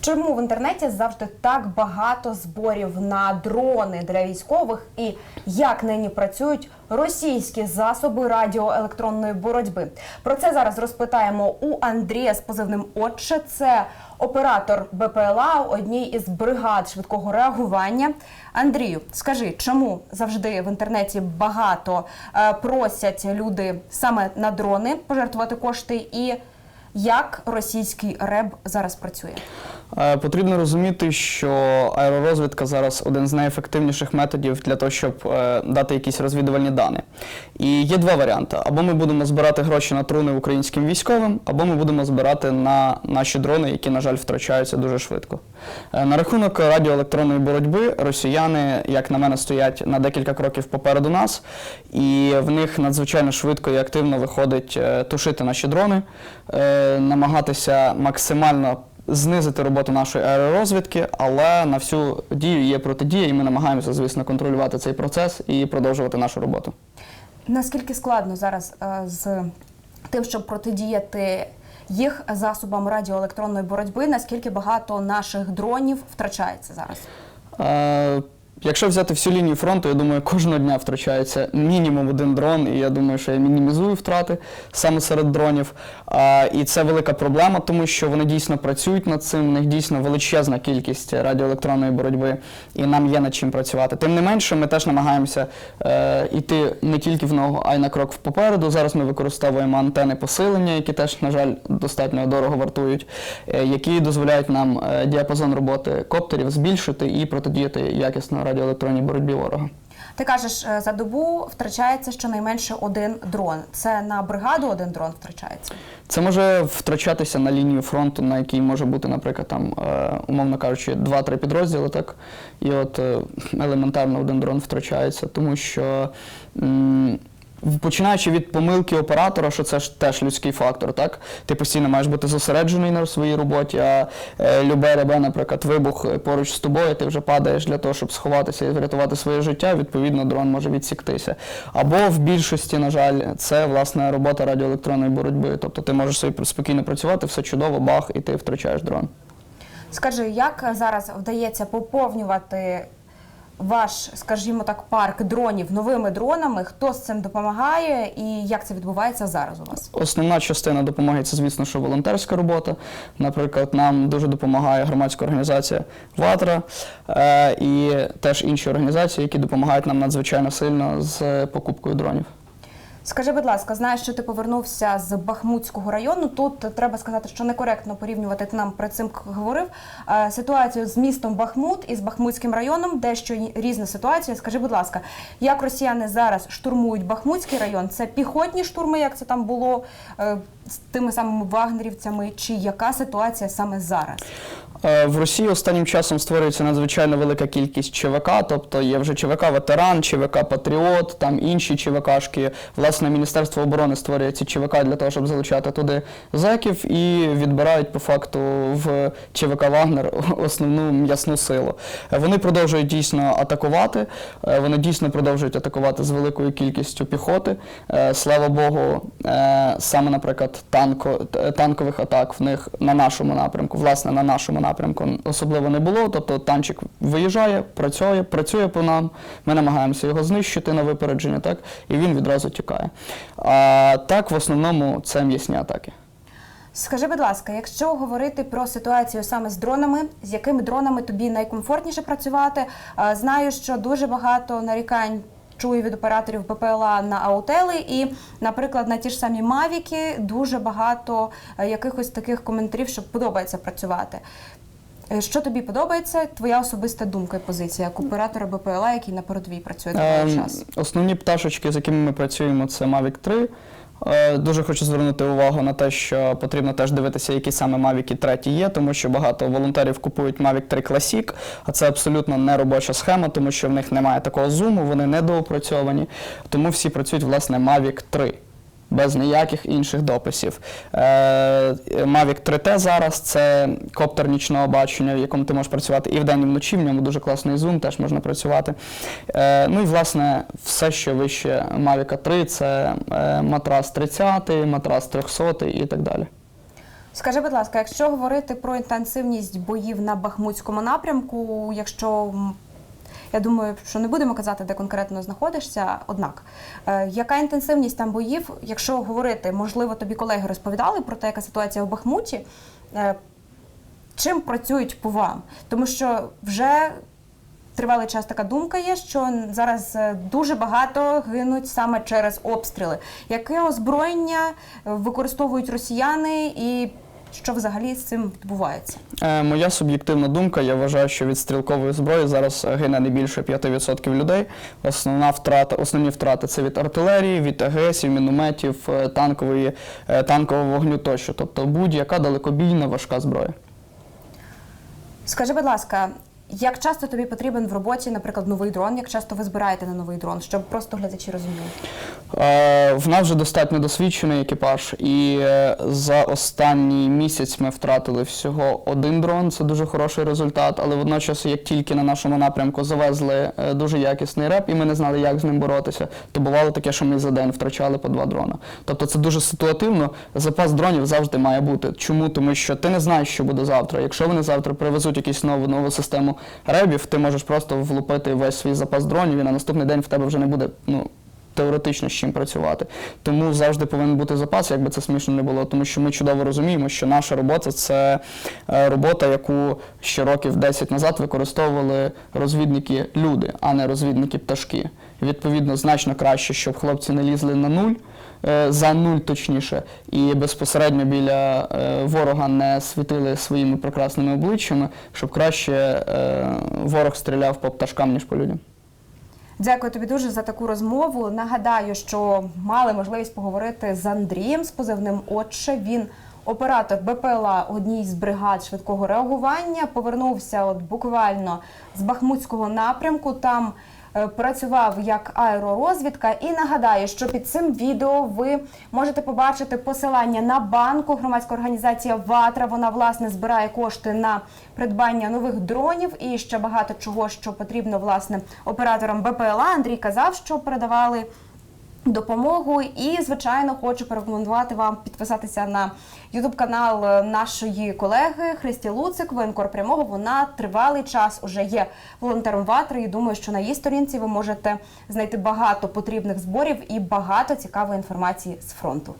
Чому в інтернеті завжди так багато зборів на дрони для військових і як нині працюють російські засоби радіоелектронної боротьби? Про це зараз розпитаємо у Андрія з позивним Отче. Це оператор БПЛА одній із бригад швидкого реагування. Андрію, скажи, чому завжди в інтернеті багато е, просять люди саме на дрони пожертвувати кошти і як російський РЕБ зараз працює? Е, Потрібно розуміти, що аеророзвідка зараз один з найефективніших методів для того, щоб е, дати якісь розвідувальні дані. І є два варіанти: або ми будемо збирати гроші на труни українським військовим, або ми будемо збирати на наші дрони, які, на жаль, втрачаються дуже швидко. Е, На рахунок радіоелектронної боротьби росіяни, як на мене, стоять на декілька кроків попереду нас, і в них надзвичайно швидко і активно виходить е, тушити наші дрони, е, намагатися максимально знизити роботу нашої аеророзвідки, але на всю дію є протидія, і ми намагаємося, звісно, контролювати цей процес і продовжувати нашу роботу. Наскільки складно зараз з тим, щоб протидіяти їх засобам радіоелектронної боротьби? Наскільки багато наших дронів втрачається зараз? Якщо взяти всю лінію фронту, я думаю, кожного дня втрачається мінімум один дрон, і я думаю, що я мінімізую втрати саме серед дронів. А, і це велика проблема, тому що вони дійсно працюють над цим. У них дійсно величезна кількість радіоелектронної боротьби, і нам є над чим працювати. Тим не менше, ми теж намагаємося е, йти не тільки в ногу, а й на крок попереду. Зараз ми використовуємо антени посилення, які теж, на жаль, достатньо дорого вартують, е, які дозволяють нам е, діапазон роботи коптерів збільшити і протидіяти якісно радіоелектронній боротьбі ворога. Ти кажеш, е, за добу втрачається щонайменше один дрон. Це на бригаду один дрон втрачається. Це може втрачатися на лінію фронту, на якій може бути, наприклад, там, е, умовно кажучи, 2-3 підрозділи, так? І от е, елементарно один дрон втрачається, тому що. Починаючи від помилки оператора, що це ж теж людський фактор, так? Ти постійно маєш бути зосереджений на своїй роботі, а е, любе ребе, наприклад, вибух поруч з тобою, ти вже падаєш для того, щоб сховатися і врятувати своє життя, відповідно, дрон може відсіктися. Або в більшості, на жаль, це власне робота радіоелектронної боротьби. Тобто ти можеш собі спокійно працювати, все чудово, бах, і ти втрачаєш дрон. Скажи, як зараз вдається поповнювати ваш, скажімо так, парк дронів новими дронами? Хто з цим допомагає і як це відбувається зараз у вас? Основна частина допомоги це, звісно, що волонтерська робота. Наприклад, нам дуже допомагає громадська організація Ватра е, і теж інші організації, які допомагають нам надзвичайно сильно з покупкою дронів. Скажи, будь ласка, знаєш, що ти повернувся з Бахмутського району. Тут треба сказати, що некоректно порівнювати. Ти нам перед цим говорив е, ситуацію з містом Бахмут і з Бахмутським районом, дещо різна ситуація. Скажи, будь ласка, як росіяни зараз штурмують Бахмутський район? Це піхотні штурми, як це там було е, з тими самими вагнерівцями, чи яка ситуація саме зараз? Е, В Росії останнім часом створюється надзвичайно велика кількість ЧВК, тобто є вже ЧВК ветеран, ЧВК Патріот, там інші ЧВКшки. Власне, Міністерство оборони створює ці ЧВК для того, щоб залучати туди зеків і відбирають по факту в ЧВК Вагнер основну м'ясну силу. Е, Вони продовжують дійсно атакувати. е, Вони дійсно продовжують атакувати з великою кількістю піхоти. Слава Богу, саме, наприклад, танко, танкових атак в них на нашому напрямку, власне, на нашому напрямку особливо не було. Тобто танчик виїжджає, працює, працює по нам. Ми намагаємося його знищити на випередження, так, і він відразу тікає. А так, в основному, це м'ясні атаки. Скажи, будь ласка, якщо говорити про ситуацію саме з дронами, з якими дронами тобі найкомфортніше працювати? Знаю, що дуже багато нарікань. Чую від операторів ППЛА на аутели, і, наприклад, на ті ж самі Мавіки дуже багато е, якихось таких коментарів, що подобається працювати. Е, Що тобі подобається? Твоя особиста думка і позиція як оператора БПЛА, який на передовій працює тривалий Ем, час? Основні пташечки, з якими ми працюємо, це Mavic 3. Е, Дуже хочу звернути увагу на те, що потрібно теж дивитися, які саме Mavic 3 є, тому що багато волонтерів купують Mavic 3 Classic, а це абсолютно не робоча схема, тому що в них немає такого зуму, вони недоопрацьовані. Тому всі працюють власне Mavic 3. Без ніяких інших дописів. Е, Mavic 3T зараз це коптер нічного бачення, в якому ти можеш працювати і вдень, і вночі. В ньому дуже класний зум, теж можна працювати. Е, ну і власне все, що вище Mavic 3, це е, матрас 30, матрас 300 і так далі. Скажи, будь ласка, якщо говорити про інтенсивність боїв на Бахмутському напрямку, якщо я думаю, що не будемо казати, де конкретно знаходишся. Однак, е, яка інтенсивність там боїв? Якщо говорити, можливо, тобі колеги розповідали про те, яка ситуація в Бахмуті. Е, чим працюють по вам? Тому що вже тривалий час така думка є, що зараз е, дуже багато гинуть саме через обстріли. Яке озброєння використовують росіяни і що взагалі з цим відбувається? Е, моя суб'єктивна думка, я вважаю, що від стрілкової зброї зараз гине не більше 5% людей. Основна втрата, основні втрати це від артилерії, від АГСів, мінометів, е, танкової, е, танкового вогню тощо. Тобто будь-яка далекобійна важка зброя. Скажи, будь ласка, як часто тобі потрібен в роботі, наприклад, новий дрон? Як часто ви збираєте на новий дрон, щоб просто глядачі розуміли? Е, В нас вже достатньо досвідчений екіпаж, і е, за останній місяць ми втратили всього один дрон. Це дуже хороший результат. Але водночас, як тільки на нашому напрямку завезли е, дуже якісний реп, і ми не знали, як з ним боротися, то бувало таке, що ми за день втрачали по два дрона. Тобто це дуже ситуативно. Запас дронів завжди має бути. Чому? Тому що ти не знаєш, що буде завтра. Якщо вони завтра привезуть якусь нову нову систему ребів, ти можеш просто влупити весь свій запас дронів, і на наступний день в тебе вже не буде ну теоретично з чим працювати. Тому завжди повинен бути запас, як би це смішно не було, тому що ми чудово розуміємо, що наша робота це е, робота, яку ще років 10 назад використовували розвідники люди, а не розвідники пташки. Відповідно, значно краще, щоб хлопці не лізли на нуль. Е, За нуль точніше, і безпосередньо біля е, ворога не світили своїми прекрасними обличчями, щоб краще е, ворог стріляв по пташкам, ніж по людям. Дякую тобі дуже за таку розмову. Нагадаю, що мали можливість поговорити з Андрієм з позивним Отче. Він оператор БПЛА одній з бригад швидкого реагування. Повернувся от буквально з Бахмутського напрямку. Там працював як аеророзвідка. І нагадаю, що під цим відео ви можете побачити посилання на банку. Громадська організація Ватра. Вона власне збирає кошти на придбання нових дронів і ще багато чого, що потрібно власне операторам БПЛА. Андрій казав, що передавали. Допомогу і, звичайно, хочу порекомендувати вам підписатися на Ютуб канал нашої колеги Христі Луцик, воєнкор прямого. Вона тривалий час уже є волонтером ватри. І думаю, що на її сторінці ви можете знайти багато потрібних зборів і багато цікавої інформації з фронту.